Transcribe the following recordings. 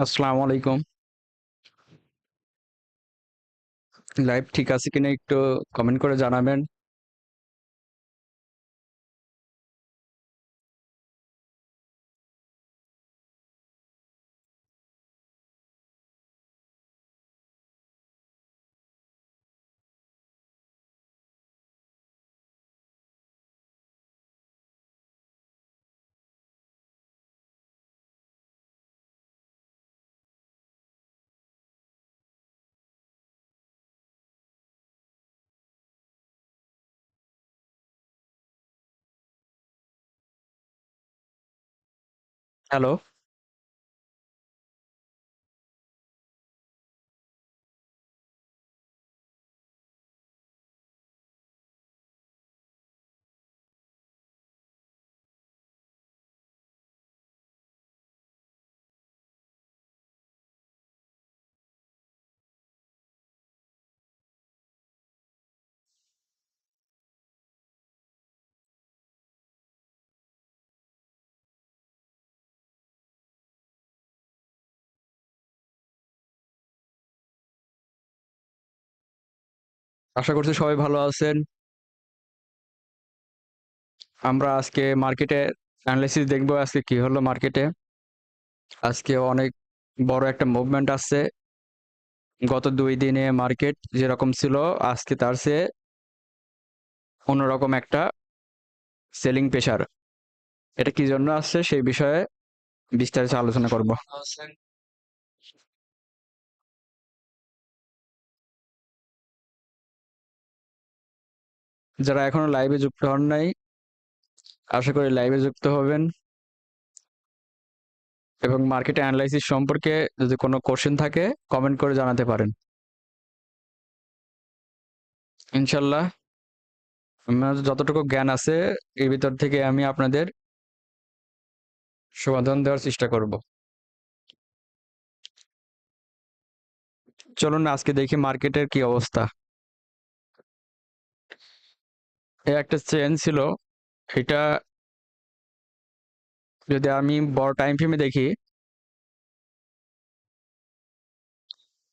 আসসালামু আলাইকুম। লাইভ ঠিক আছে কিনা একটু কমেন্ট করে জানাবেন। হ্যালো। আশা করছি সবাই ভালো আছেন। আমরা আজকে মার্কেটে এনালাইসিস দেখব আজকে কি হলো মার্কেটে। আজকে অনেক বড় একটা মুভমেন্ট আসছে। গত দুই দিনে মার্কেট যেরকম ছিল, আজকে তার চেয়ে অন্যরকম একটা সেলিং প্রেশার। এটা কি জন্য আসছে সেই বিষয়ে বিস্তারিত আলোচনা করব। যারা এখনও লাইভে যুক্ত হন নাই, আশা করি লাইভে যুক্ত হবেন। এবং মার্কেট এনালাইসিস সম্পর্কে যদি কোনো কোশ্চেন থাকে কমেন্ট করে জানাতে পারেন। ইনশাল্লাহ আমার যতটুকু জ্ঞান আছে, এর ভিতর থেকে আমি আপনাদের সমাধান দেওয়ার চেষ্টা করব। চলুন আজকে দেখি মার্কেটের কি অবস্থা। একটা চেন ছিল। এটা যদি আমি বড় টাইম ফ্রেমে দেখি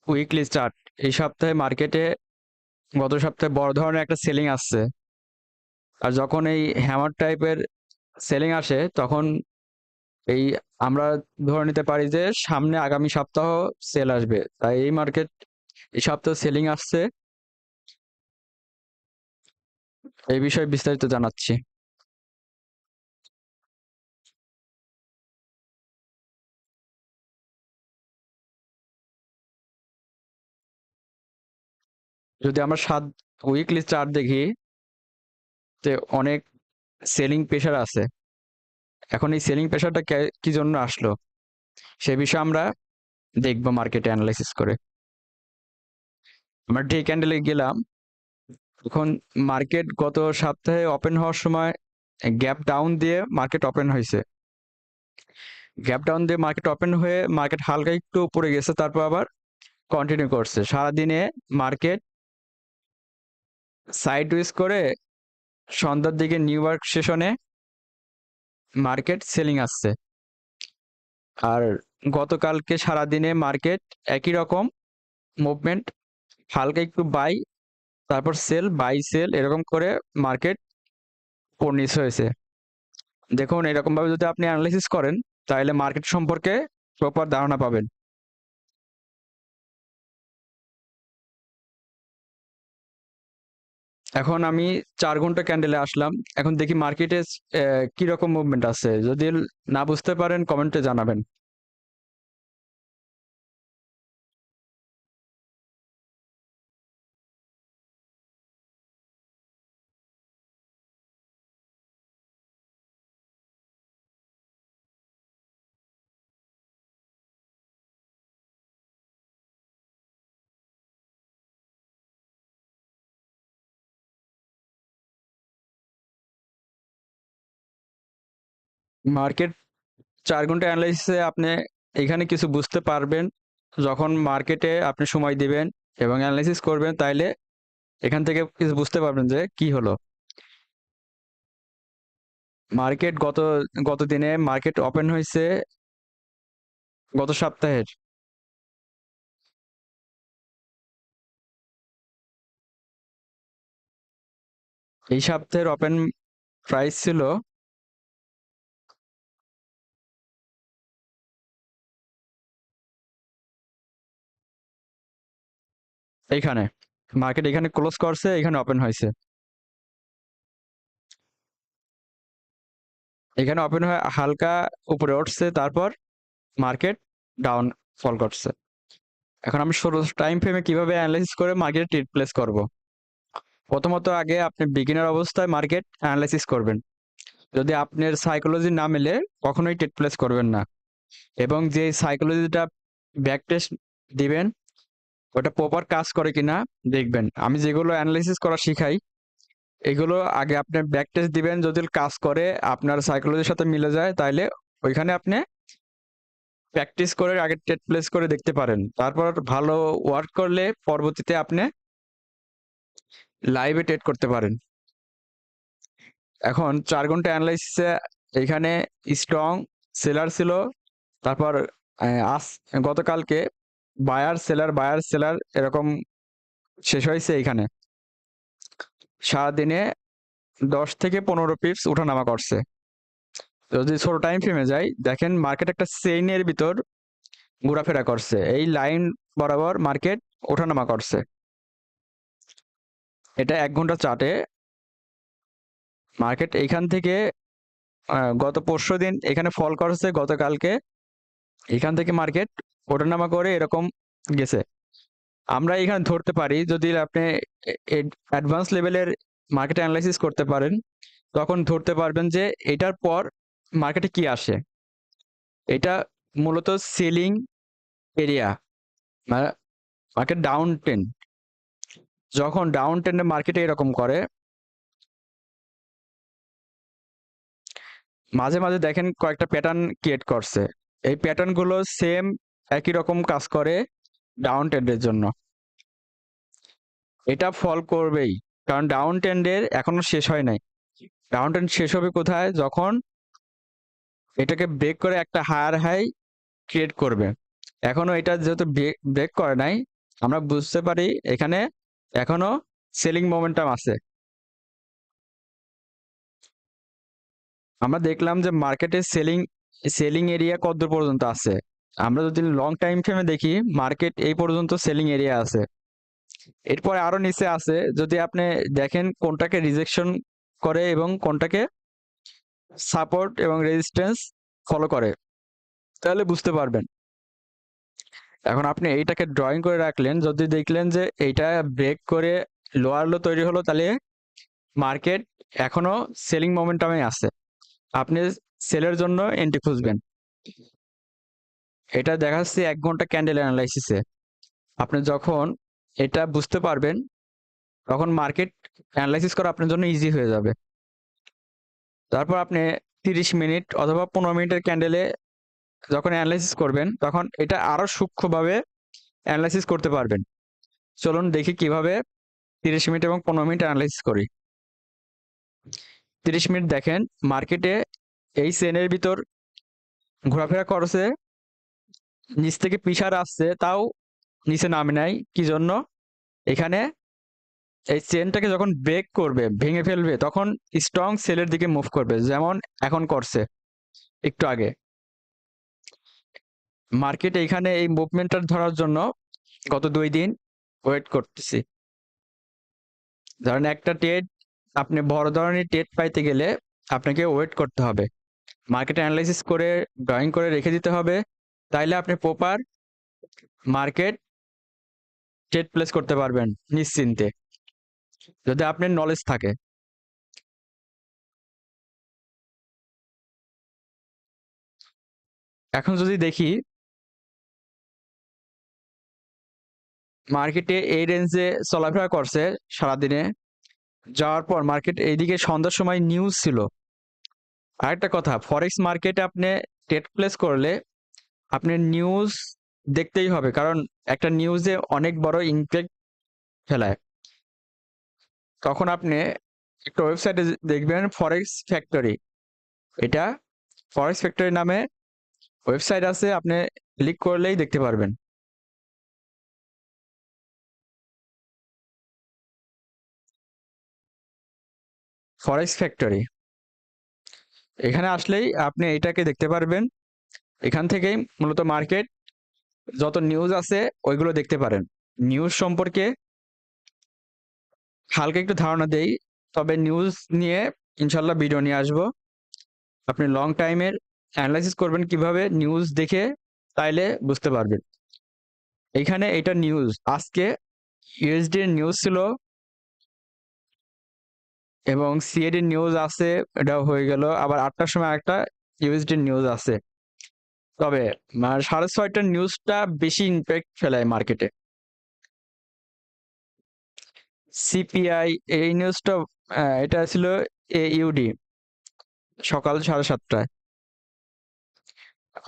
উইকলি চার্ট এই সপ্তাহে মার্কেটে গত সপ্তাহে বড় ধরনের একটা সেলিং আসছে। আর যখন এই হ্যামার টাইপের সেলিং আসে, তখন এই আমরা ধরে নিতে পারি যে সামনে আগামী সপ্তাহ সেল আসবে। তাই এই মার্কেট এই সপ্তাহ সেলিং আসছে। এই বিষয়ে বিস্তারিত জানাচ্ছি। যদি আমরা সাত উইকলি চার্ট দেখি, যে অনেক সেলিং প্রেশার আছে। এখন এই সেলিং প্রেশারটা কি জন্য আসলো? সে বিষয়ে আমরা দেখব মার্কেটে অ্যানালাইসিস করে। আমরা ডে ক্যান্ডেলে গেলাম। এখন মার্কেট গত সপ্তাহে ওপেন হওয়ার সময় গ্যাপ ডাউন দিয়ে মার্কেট ওপেন হয়েছে গ্যাপ ডাউন দিয়ে মার্কেট ওপেন হয়ে মার্কেট হালকা একটু উপরে গেছে, তারপর আবার কন্টিনিউ করছে। সারাদিনে মার্কেট সাইডওয়েজ করে সন্ধ্যার দিকে নিউ ইয়র্ক সেশনে মার্কেট সেলিং আসছে। আর গতকালকে সারাদিনে মার্কেট একই রকম মুভমেন্ট হালকা একটু বাই তারপর সেল, বাই সেল এরকম করে মার্কেট উপর হয়েছে। দেখুন এরকমভাবে যদি আপনি এনালাইসিস করেন তাহলে মার্কেট সম্পর্কে প্রপার ধারণা পাবেন। এখন আমি চার ঘণ্টা ক্যান্ডেলে আসলাম। এখন দেখি মার্কেটে কীরকম মুভমেন্ট আছে। যদি না বুঝতে পারেন কমেন্টে জানাবেন। মার্কেট ৪ ঘণ্টা এনালাইসিসে আপনি এখানে কিছু বুঝতে পারবেন। যখন মার্কেটে আপনি সময় দিবেন এবং এনালাইসিস করবেন, তাইলে এখান থেকে কিছু বুঝতে পারবেন যে কি হলো। মার্কেট গত গত দিনে মার্কেট ওপেন হইছে গত সপ্তাহের এই সপ্তাহের ওপেন প্রাইস ছিল এইখানে। মার্কেট এখানে ক্লোজ করছে, এখানে ওপেন হয়েছে। এখানে ওপেন হয়ে হালকা উপরে উঠছে, তারপর মার্কেট ডাউন, ফল করছে। এখন আমি শুরু টাইম ফ্রেমে কীভাবে অ্যানালাইসিস করে মার্কেট ট্রেড প্লেস করব? প্রথমত আগে আপনি বিগিনার অবস্থায় মার্কেট অ্যানালাইসিস করবেন। যদি আপনার সাইকোলজি না মেলে, কখনোই ট্রেড প্লেস করবেন না। এবং যে সাইকোলজিটা ব্যাক টেস্ট দিবেন ওটা প্রপার কাজ করে কিনা দেখবেন। আমি যেগুলো অ্যানালাইসিস করা শিখাই, এগুলো আগে আপনি ব্যাক টেস্ট দিবেন, যদি কাজ করে, আপনার সাইকোলজির সাথে মিলে যায় তাহলে ওইখানে আপনি প্র্যাকটিস করে আগে টেট প্লেস করে দেখতে পারেন। তারপর ভালো ওয়ার্ক করলে পরবর্তীতে আপনি লাইভে টেট করতে পারেন। এখন চার ঘণ্টা অ্যানালাইসিসে এখানে স্ট্রং সেলার ছিল, তারপর আজ গতকালকে বায়ার সেলার বায়ার সেলার এরকম শেষ হয়েছে এইখানে সারাদিনে দশ থেকে পনেরো পিপস উঠানামা করছে। যদি ছোট টাইম ফ্রেমে যাই, দেখেন মার্কেট একটা চেইনের ভিতর ঘোরাফেরা করছে। এই লাইন বরাবর মার্কেট ওঠানামা করছে। এটা এক ঘণ্টা চাটে মার্কেট এইখান থেকে গত পরশু দিন এখানে ফল করছে, গতকালকে এখান থেকে মার্কেট ওঠানামা করে এরকম গেছে। আমরা এখানে ধরতে পারি, যদি আপনি অ্যাডভান্স লেভেলের মার্কেট অ্যানালাইসিস করতে পারেন, তখন ধরতে পারবেন যে এটার পর মার্কেটে কি আসে। এটা মূলত selling area market down trend যখন ডাউন টেন্ডে মার্কেটে এরকম করে, মাঝে মাঝে দেখেন কয়েকটা প্যাটার্ন ক্রিয়েট করছে। এই প্যাটার্নগুলো সেম একই রকম কাজ করে ডাউন ট্রেন্ডের জন্য। এটা ফল করবেই, কারণ ডাউন ট্রেন্ডের এখনও শেষ হয় নাই। ডাউন ট্রেন্ড শেষ হবে কোথায়? যখন এটাকে ব্রেক করে একটা হায়ার হাই ক্রিয়েট করবে। এখনও এটা যেহেতু ব্রেক করে নাই, আমরা বুঝতে পারি এখানে এখনও সেলিং মোমেন্টাম আছে। আমরা দেখলাম যে মার্কেটে সেলিং সেলিং এরিয়া কত পর্যন্ত আছে? আমরা যদি লং টাইম ফ্রেমে দেখি মার্কেট এই পর্যন্ত সেলিং এরিয়া আছে। এরপরে আরও নিচে আছে, যদি আপনি দেখেন কোনটাকে রিজেকশন করে এবং কোনটাকে সাপোর্ট এবং রেজিস্ট্যান্স ফলো করে, তাহলে বুঝতে পারবেন। এখন আপনি এইটাকে ড্রয়িং করে রাখলেন, যদি দেখলেন যে এইটা ব্রেক করে লোয়ার লো তৈরি হলো, তাহলে মার্কেট এখনও সেলিং মোমেন্টামে আছে। আপনি সেলের জন্য এন্ট্রি খুঁজবেন। এটা দেখাচ্ছে এক ঘণ্টা ক্যান্ডেল অ্যানালাইসিসে আপনি যখন এটা বুঝতে পারবেন, তখন মার্কেট অ্যানালাইসিস করা আপনার জন্য ইজি হয়ে যাবে। তারপর আপনি তিরিশ মিনিট অথবা পনেরো মিনিটের ক্যান্ডেলে যখন অ্যানালাইসিস করবেন, তখন এটা আরও সূক্ষ্মভাবে অ্যানালাইসিস করতে পারবেন। চলুন দেখি কীভাবে তিরিশ মিনিট এবং পনেরো মিনিট অ্যানালাইসিস করি। তিরিশ মিনিট দেখেন মার্কেটে এই চেনের ভিতর ঘোরাফেরা করছে নিচ থেকে পিসার আসছে, তাও নিচে নামে নাই। কি জন্য? এখানে এই চেনটাকে যখন ব্রেক করবে, ভেঙে ফেলবে, তখন স্ট্রং সেলের দিকে মুভ করবে, যেমন এখন করছে, একটু আগে। মার্কেট এখানে এই মুভমেন্টটা ধরার জন্য গত দুই দিন ওয়েট করতেছি। ধরেন একটা ট্রেড আপনি বড় ধরনের ট্রেড পাইতে গেলে আপনাকে ওয়েট করতে হবে। মার্কেট অ্যানালাইসিস করে ড্রয়িং করে রেখে দিতে হবে। তাইলে আপনি প্রপার মার্কেট ট্রেড প্লেস করতে পারবেন নিশ্চিন্তে। যদি আপনার নলেজ থাকে। এখন যদি দেখি মার্কেটে এই রেঞ্জে চলাফেরা করছে সারাদিনে, যাওয়ার পর মার্কেট এইদিকে সন্ধ্যার সময় নিউজ ছিল। আরেকটা কথা ফরেক্স মার্কেটে আপনি ট্রেড প্লেস করলে আপনি নিউজ দেখতেই হবে। কারণ একটা নিউজে অনেক বড় ইম্প্যাক্ট ফেলায়। তখন আপনি একটা ওয়েবসাইটে দেখবেন ফরেক্স ফ্যাক্টরি এটা ফরেক্স ফ্যাক্টরি নামে ওয়েবসাইট আছে, আপনি ক্লিক করলেই দেখতে পারবেন। ফরেক্স ফ্যাক্টরি এখানে আসলেই আপনি এটাকে দেখতে পারবেন। এখান থেকেই মূলত মার্কেট, যত নিউজ আছে, ওইগুলো দেখতে পারেন। নিউজ সম্পর্কে হালকা একটু ধারণা দেই, তবে নিউজ নিয়ে ইনশাল্লাহ ভিডিও নিয়ে আসব। আপনি লং টাইমের অ্যানালাইসিস করবেন কীভাবে নিউজ দেখে তাইলে বুঝতে পারবেন। এখানে এটা নিউজ আজকে ইউএসডি নিউজ ছিল এবং সিএডি নিউজ আছে এটা হয়ে গেল। আবার আটটার সময় একটা ইউএসডি নিউজ আছে। তবে সাড়ে ছয়টার নিউজটা বেশি ইম্প্যাক্ট ফেলায় মার্কেটে সিপিআই এই নিউজটা এটা ছিল এ ইউডি সকাল সাড়ে সাতটায়।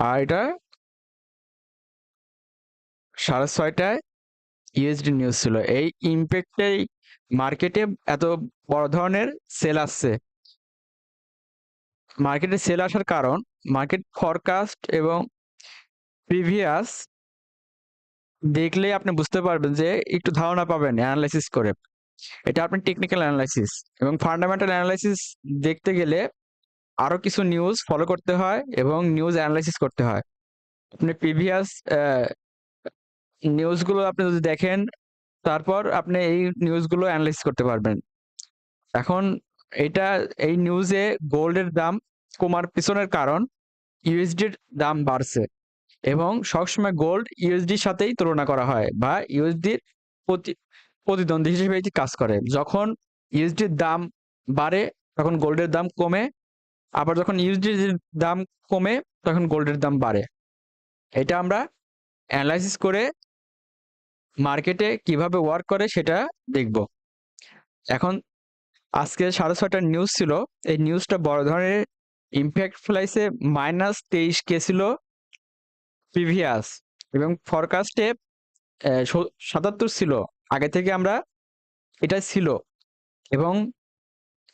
আর এটা সাড়ে ছয়টায় ইউএসডি নিউজ ছিল। এই ইম্প্যাক্টেই মার্কেটে এত বড় ধরনের সেল আসছে। মার্কেটে সেল আসার কারণ মার্কেট ফরকাস্ট এবং প্রিভিয়াস দেখলেই আপনি বুঝতে পারবেন যে একটু ধারণা পাবেন অ্যানালাইসিস করে। এটা আপনি টেকনিক্যাল অ্যানালাইসিস এবং ফান্ডামেন্টাল অ্যানালাইসিস দেখতে গেলে আরও কিছু নিউজ ফলো করতে হয় এবং নিউজ অ্যানালাইসিস করতে হয়। আপনি প্রিভিয়াস নিউজগুলো আপনি যদি দেখেন, তারপর আপনি এই নিউজগুলো অ্যানালাইসিস করতে পারবেন। এখন এটা, এই নিউজে গোল্ডের দাম কমার পিছনের কারণ ইউএসডির দাম বাড়ছে এবং সবসময় গোল্ড ইউএসডির সাথেই তুলনা করা হয় বা ইউএসডির প্রতি, প্রতিদ্বন্দ্বী হিসেবে এটি কাজ করে। যখন ইউএসডির দাম বাড়ে, তখন গোল্ডের দাম কমে, আবার যখন ইউএসডির দাম কমে, তখন গোল্ডের দাম বাড়ে। এটা আমরা অ্যানালাইসিস করে মার্কেটে কীভাবে ওয়ার্ক করে সেটা দেখব। এখন আজকে সাড়ে ছয়টার নিউজ ছিল। এই নিউজটা বড় ধরনের ইম্প্যাক্ট ফ্লাইসে মাইনাস তেইশ কে ছিল প্রিভিয়াস এবং ফরকাস্টে সাতাত্তর ছিল। আগে থেকে আমরা এটা ছিল এবং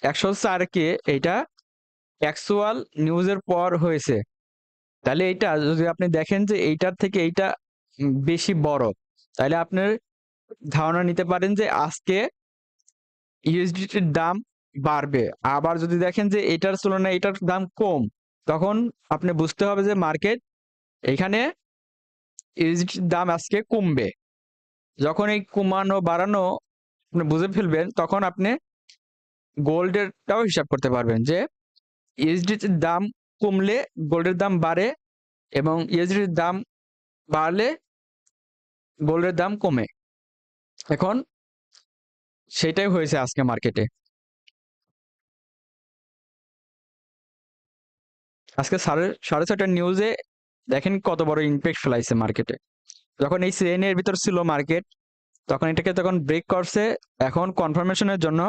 একশো চার কে এটা অ্যাকচুয়াল নিউজের পর হয়েছে। তাহলে এইটা যদি আপনি দেখেন যে এইটার থেকে এইটা বেশি বড়, তাহলে আপনার ধারণা নিতে পারেন যে আজকে ইউএসডিটির দাম বাড়বে। আবার যদি দেখেন যে এটার তুলনায় এটার দাম কম, তখন আপনি বুঝতে হবে যে মার্কেট এখানে দাম আজকে কমবে। যখন এই কমানো, বাড়ানো আপনি বুঝে ফেলবেন, তখন আপনি গোল্ডেরটাও হিসাব করতে পারবেন যে ইউএসডিটির দাম কমলে গোল্ডের দাম বাড়ে এবং ইউএসডিটির দাম বাড়লে গোল্ডের দাম কমে। এখন সেটাই হয়েছে আজকে মার্কেটে। আজকে সাড়ে সাড়ে ছটার নিউজে দেখেন কত বড় ইম্প্যাক্ট ফেলাইছে মার্কেটে যখন এই শ্রেণির ভিতর ছিল মার্কেট তখন এটাকে তখন ব্রেক করছে, এখন কনফার্মেশনের জন্য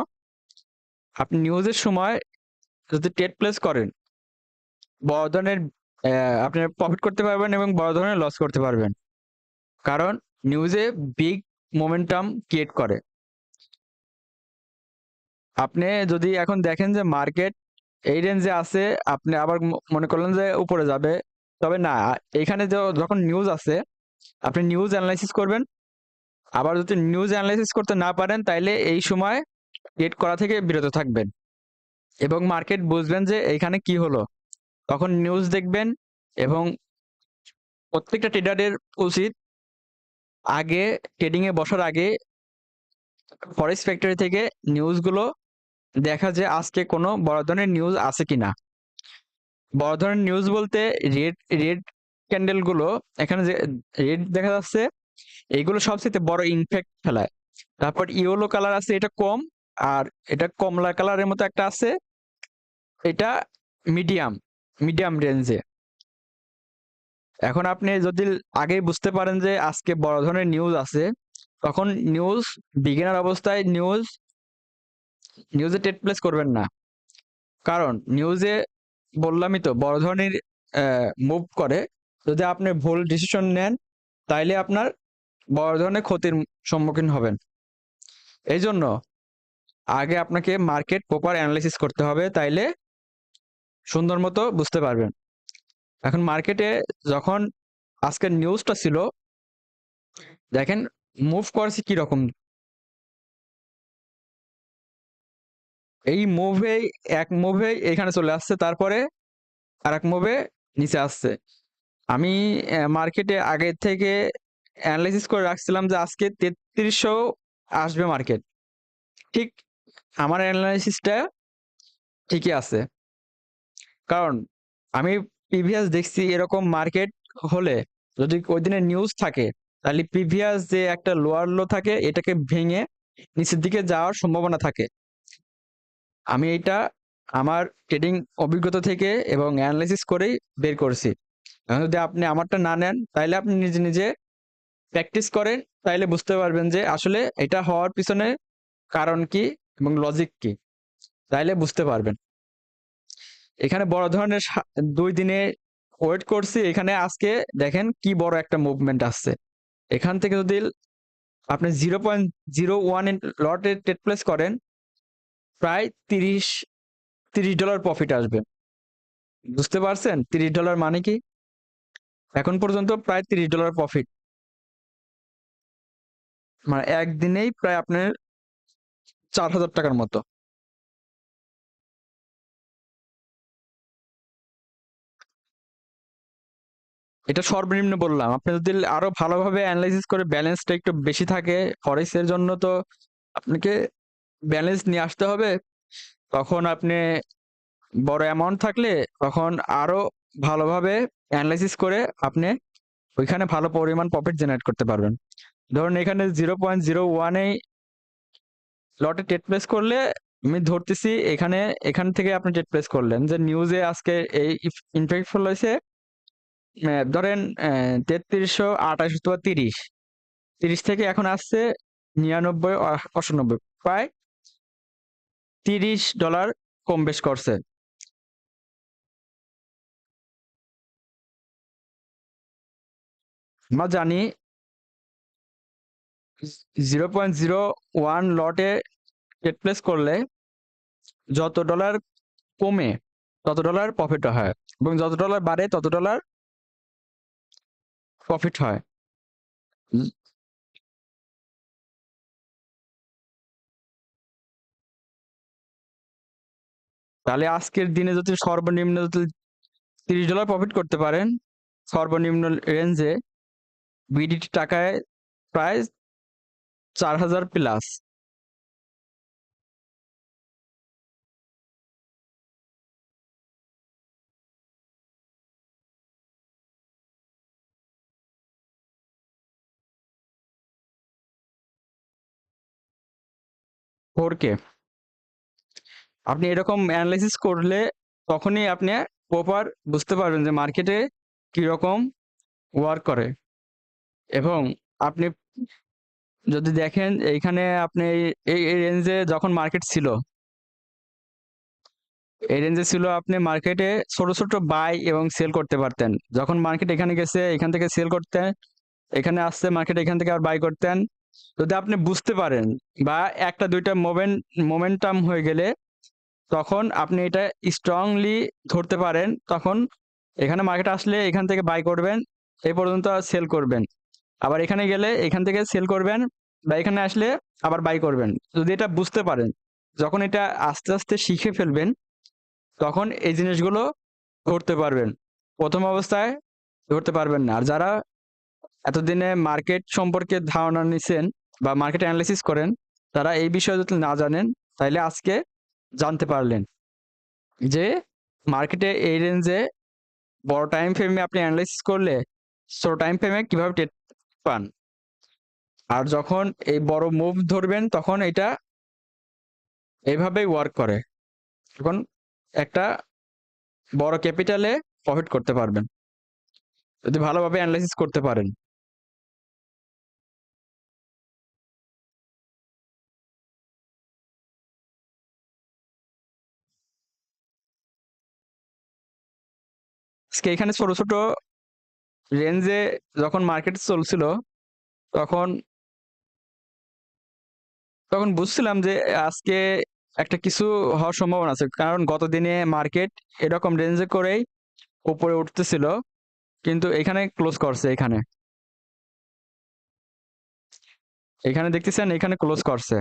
আপনি নিউজের সময় যদি টেট প্লেস করেন, বড় ধরনের আপনি প্রফিট করতে পারবেন এবং বড় ধরনের লস করতে পারবেন। কারণ নিউজে বিগ মোমেন্টাম ক্রিয়েট করে। আপনি যদি এখন দেখেন যে মার্কেট এই রেঞ্জে আছে, আপনি আবার মনে করলেন যে উপরে যাবে। তবে না, এখানে যখন নিউজ আছে, আপনি নিউজ অ্যানালাইসিস করবেন। আবার যদি নিউজ অ্যানালাইসিস করতে না পারেন, তাইলে এই সময় ট্রেড করা থেকে বিরত থাকবেন। এবং মার্কেট বুঝবেন যে এখানে কি হলো। তখন নিউজ দেখবেন এবং প্রত্যেকটা ট্রেডারের উচিত আগে ট্রেডিংয়ে বসার আগে ফরেস্ট ফ্যাক্টরি থেকে নিউজগুলো দেখা যে আজকে কোনো বড় ধরনের নিউজ আছে কিনা? বড় ধরনের নিউজ বলতে রেড রেড ক্যান্ডেলগুলো, এখানে যে রেড দেখা যাচ্ছে এইগুলো সবচেয়ে বড় ইনফেক্ট ফেলায়। তারপর ইয়েলো কালার আছে, এটা কম, আর এটা কমলা কালারের মতো একটা আছে, এটা মিডিয়াম মিডিয়াম রেঞ্জে এখন আপনি যদি আগেই বুঝতে পারেন যে আজকে বড় ধরনের নিউজ আছে, তখন নিউজ বিগিনার অবস্থায় নিউজ নিউজে টেট প্লেস করবেন না। কারণ নিউজে বললামই তো, বড় ধরনের মুভ করে। যদি আপনি ভুল ডিসিশন নেন, তাইলে আপনার বড় ধরনের ক্ষতির সম্মুখীন হবেন। এই জন্য আগে আপনাকে মার্কেট প্রপার অ্যানালাইসিস করতে হবে, তাইলে সুন্দর মতো বুঝতে পারবেন। এখন মার্কেটে যখন আজকের নিউজটা ছিল, দেখেন মুভ করছে কি এই মুভে এক মুভে এখানে চলে আসছে, তারপরে আর এক মুভে নিচে আসছে। আমি মার্কেটে আগে থেকে অ্যানালাইসিস করে রাখছিলাম যে আজকে তেত্রিশশো আসবে মার্কেট ঠিক আমার অ্যানালাইসিসটা ঠিকই আছে। কারণ আমি প্রিভিয়াস দেখছি এরকম মার্কেট হলে যদি ওই দিনের নিউজ থাকে, তাহলে প্রিভিয়াস যে একটা লোয়ার লো থাকে, এটাকে ভেঙে নিচের দিকে যাওয়ার সম্ভাবনা থাকে। আমি এটা আমার ট্রেডিং অভিজ্ঞতা থেকে এবং অ্যানালাইসিস করেই বের করছি। যদি আপনি আমারটা না নেন তাহলে আপনি নিজে নিজে প্র্যাকটিস করেন, তাইলে বুঝতে পারবেন যে আসলে এটা হওয়ার পিছনে কারণ কি এবং লজিক কি, তাইলে বুঝতে পারবেন। এখানে বড় ধরনের দুই দিনে ওয়েট করছি। এখানে আজকে দেখেন কি বড় একটা মুভমেন্ট আসছে। এখান থেকে যদি আপনি জিরো পয়েন্ট জিরো ওয়ান লটে টেট প্লেস করেন প্রায় তিরিশ তিরিশ ডলার প্রফিট আসবে। বুঝতে পারছেন? তিরিশ ডলার মানে কি? এখন পর্যন্ত প্রায় তিরিশ ডলার প্রফিট মানে একদিনেই প্রায় আপনার চার হাজার টাকার মতো। এটা সর্বনিম্ন বললাম। আপনি যদি আরও ভালোভাবে অ্যানালাইসিস করে ব্যালেন্সটা একটু বেশি থাকে ফরেক্সের জন্য তো আপনাকে ব্যালেন্স নিয়ে আসতে হবে, তখন আপনি বড় অ্যামাউন্ট থাকলে তখন আরও ভালোভাবে অ্যানালাইসিস করে আপনি ওইখানে ভালো পরিমাণ প্রফিট জেনারেট করতে পারবেন। ধরুন এখানে জিরো পয়েন্ট জিরো ওয়ানে লটে টেট প্লেস করলে আমি ধরতেছি এখানে, এখান থেকে আপনি টেট প্লেস করলেন যে নিউজে আজকে এই ইনফেক্ট হয়েছে ধরেন তেত্রিশশো আঠাশ অথবা তিরিশ তিরিশ থেকে এখন আসছে নিরানব্বই অষ্টানব্বই প্রায় তিরিশ ডলার কম বেশ করছে। আমরা জানি জিরো পয়েন্ট জিরো ওয়ান লটে ট্রেড প্লেস করলে যত ডলার কমে তত ডলার প্রফিট হয় এবং যত ডলার বাড়ে তত ডলার প্রফিট হয়। তাহলে আজকের দিনে যদি সর্বনিম্ন যদি তিরিশ ডলার প্রফিট করতে পারেন, সর্বনিম্ন রেঞ্জে বিডিটি টাকায় প্রায় চার হাজার প্লাস ফোর কে আপনি এরকম অ্যানালাইসিস করলে তখনই আপনি প্রপার বুঝতে পারবেন যে মার্কেটে কীরকম ওয়ার্ক করে। এবং আপনি যদি দেখেন এইখানে আপনি এই এই রেঞ্জে যখন মার্কেট ছিল, এই রেঞ্জে ছিল আপনি মার্কেটে ছোট ছোট বাই এবং সেল করতে পারতেন। যখন মার্কেট এখানে গেছে, এখান থেকে সেল করতেন, এখানে আসছে মার্কেট এখান থেকে আর বাই করতেন। যদি আপনি বুঝতে পারেন বা একটা, দুইটা মোমেন্ট মোমেন্টাম হয়ে গেলে তখন আপনি এটা স্ট্রংলি ধরতে পারেন। তখন এখানে মার্কেট আসলে এখান থেকে বাই করবেন এই পর্যন্ত সেল করবেন। আবার এখানে গেলে এখান থেকে সেল করবেন বা এখানে আসলে আবার বাই করবেন। যদি এটা বুঝতে পারেন, যখন এটা আস্তে আস্তে শিখে ফেলবেন, তখন এই জিনিসগুলো ধরতে পারবেন। প্রথম অবস্থায় ধরতে পারবেন না। আর যারা এতদিনে মার্কেট সম্পর্কে ধারণা নিছেন বা মার্কেট অ্যানালাইসিস করেন, তারা এই বিষয়ে যদি না জানেন, তাহলে আজকে জানতে পারলেন যে মার্কেটে এই রেঞ্জে বড় টাইম ফ্রেমে আপনি অ্যানালাইসিস করলে ছোট টাইম ফ্রেমে কীভাবে টেট পান। আর যখন এই বড় মুভ ধরবেন, তখন এটা এইভাবেই ওয়ার্ক করে। তখন একটা বড় ক্যাপিটালে প্রফিট করতে পারবেন। যদি ভালোভাবে অ্যানালাইসিস করতে পারেন। আজকে এখানে ছোট ছোট রেঞ্জে যখন মার্কেট চলছিল, তখন তখন বুঝছিলাম যে আজকে একটা কিছু হওয়ার সম্ভাবনা আছে। কারণ গত দিনে মার্কেট এরকম রেঞ্জে করেই উপরে উঠতেছিল, কিন্তু এখানে ক্লোজ করছে এখানে। এখানে দেখতেছেন এখানে ক্লোজ করছে।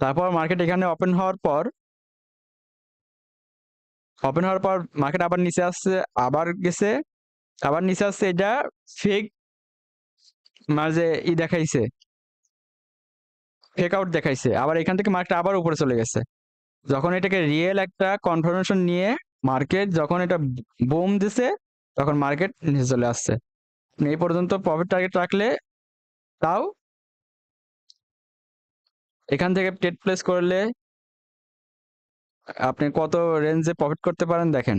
তারপর মার্কেট এখানে ওপেন হওয়ার পর ওপেন হওয়ার পর মার্কেট আবার নিচে আসছে, আবার গেছে, আবার নিচে আসছে, এটা ফেক মাঝে ই দেখাইছে ফেক আউট দেখাইছে, আবার এখান থেকে মার্কেট আবার উপরে চলে গেছে। যখন এটাকে রিয়েল একটা কনফার্মেশন নিয়ে মার্কেট যখন এটা বোম দিছে, তখন মার্কেট নিচে চলে আসছে। এই পর্যন্ত প্রফিট টার্গেট রাখলে তাও এখান থেকে ট্রেড প্লেস করলে আপনি কত রেঞ্জে প্রফিট করতে পারেন দেখেন।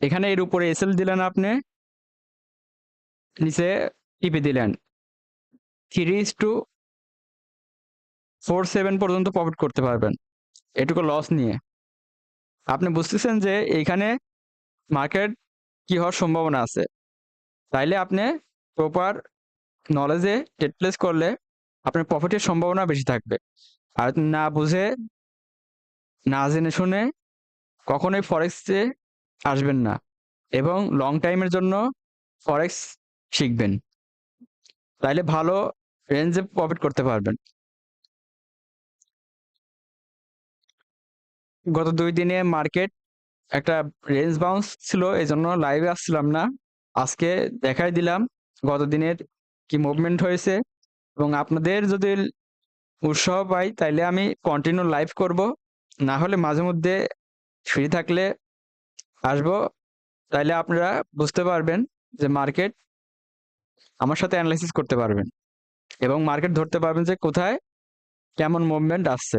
এখানে এর উপরে এসএল দিলেন আপনি। নিচে টিপে দিলেন। থ্রি টু ফোর সেভেন পর্যন্ত প্রফিট করতে পারবেন। এটুকু লস নিয়ে। আপনি বুঝতেছেন যে এইখানে মার্কেট কি হওয়ার সম্ভাবনা আছে? তাইলে আপনি প্রপার নলেজে ট্রেড প্লেস করলে আপনার প্রফিটের সম্ভাবনা বেশি থাকবে। আর না বুঝে, না জেনে শুনে কখনোই ফরেক্সে আসবেন না এবং লং টাইমের জন্য ফরেক্স শিখবেন। তাইলে ভালো রেঞ্জে প্রফিট করতে পারবেন। গত দুই দিনে মার্কেট একটা রেঞ্জ বাউন্স ছিল এই জন্য লাইভে আসছিলাম না। আজকে দেখাই দিলাম গত দিনের কি মুভমেন্ট হয়েছে। এবং আপনাদের যদি উৎসাহ পাই, তাইলে আমি কন্টিনিউ লাইভ করব। না হলে মাঝে মধ্যে ফ্রি থাকলে আসব। তাইলে আপনারা বুঝতে পারবেন যে মার্কেট আমার সাথে অ্যানালাইসিস করতে পারবেন। এবং মার্কেট ধরতে পারবেন যে কোথায় কেমন মুভমেন্ট আসছে।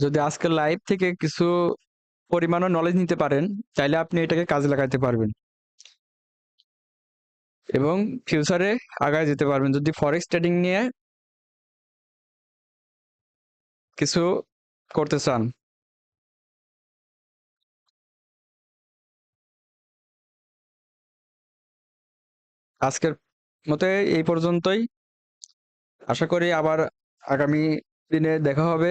যদি আজকের লাইভ থেকে কিছু পরিমাণও নলেজ নিতে পারেন, তাইলে আপনি এটাকে কাজে লাগাতে পারবেন। এবং ফিউচারে আগায় যেতে পারবেন। যদি ফরেক্স ট্রেডিং নিয়ে কিছু করতে চান। আজকের মতে এই পর্যন্তই। আশা করি আবার আগামী দিনে দেখা হবে।